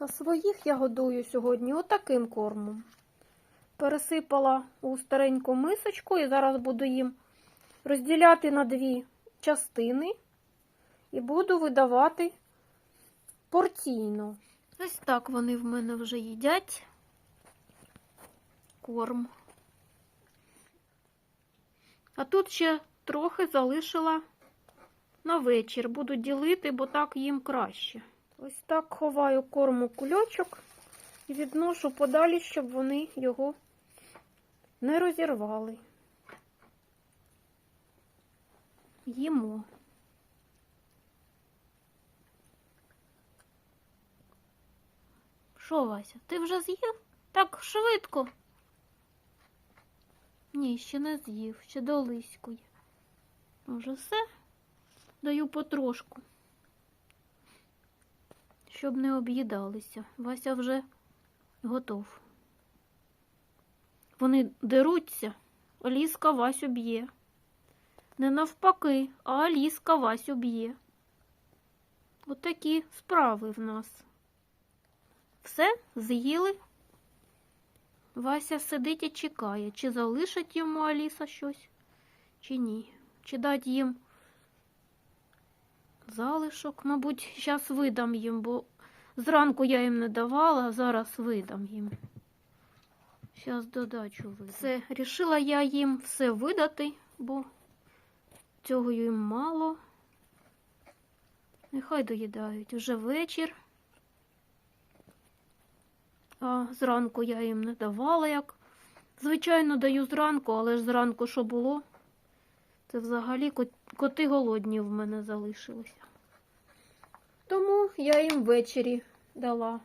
А своїх я годую сьогодні отаким кормом. Пересипала у стареньку мисочку і зараз буду їм розділяти на дві частини і буду видавати порційно. Ось так вони в мене вже їдять корм. А тут ще трохи залишила на вечір. Буду ділити, бо так їм краще. Ось так ховаю корм у кульочок і відношу подалі, щоб вони його не розірвали. Їмо. Що, Вася, ти вже з'їв? Так швидко. Ні, ще не з'їв, ще долиськує. Може, все? Даю потрошку, щоб не об'їдалися. Вася вже готов. Вони деруться, Аліска Васю б'є. Не навпаки, а Аліска Васю б'є. Отакі справи в нас. Все, з'їли. Вася сидить і чекає, чи залишить йому Аліса щось, чи ні. Чи дать їм залишок. Мабуть, зараз видам їм, бо зранку я їм не давала, а зараз видам їм. Зараз додачу видам. Все, рішила я їм все видати, бо цього їм мало. Нехай доїдають. Вже вечір. А зранку я їм не давала як. Звичайно, даю зранку, але ж зранку що було? Це взагалі коти голодні в мене залишилися. Тому я їм ввечері дала.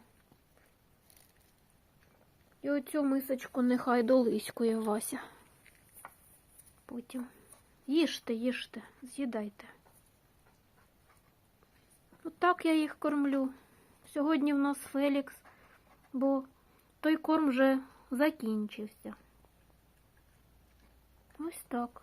І оцю мисочку нехай долиськує Вася. Потім. Їжте, їжте, з'їдайте. Отак я їх кормлю. Сьогодні в нас Фелікс, бо той корм вже закінчився. Ось так.